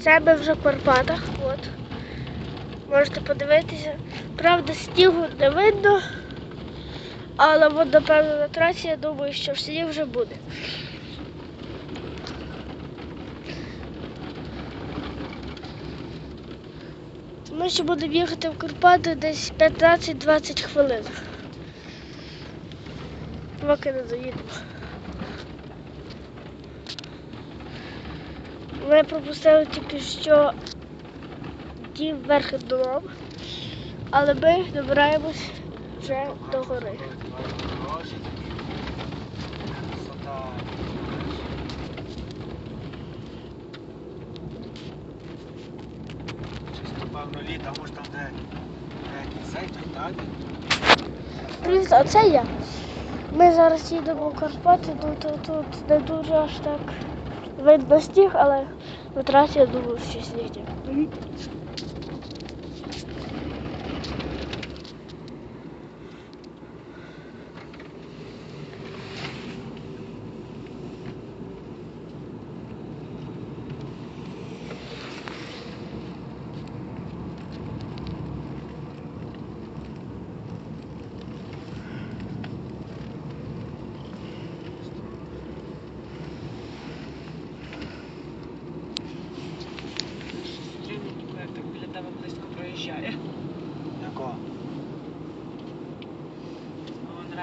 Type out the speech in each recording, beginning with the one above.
Це ми вже в Карпатах. От. Можете подивитися. Правда, снігу не видно. Але от, напевно, на трасі, я думаю, що сніг вже буде. Ми ще будемо їхати в Карпати десь 15-20 хвилин. Поки не доїдемо. Ми пропустили тільки що дім верхи дном, але ми добираємось вже до гори. Привіт, а це я. Ми зараз їдемо в Карпати, ну то тут не дуже аж так видно достиг, але трасі я думаю, що сніг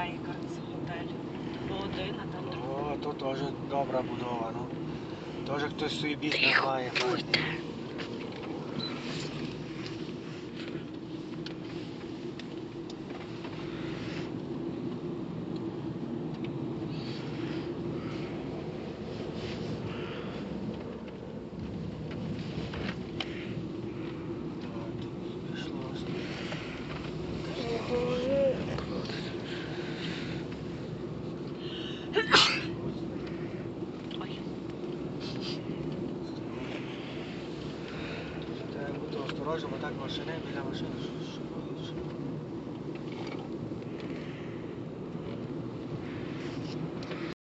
Вон Рейкардс готель. Бо один, а там другий. О, то теж добра будова, ну. Теж хтось свій бізнес має. Так, Бути осторожним, бо так машини біля машини.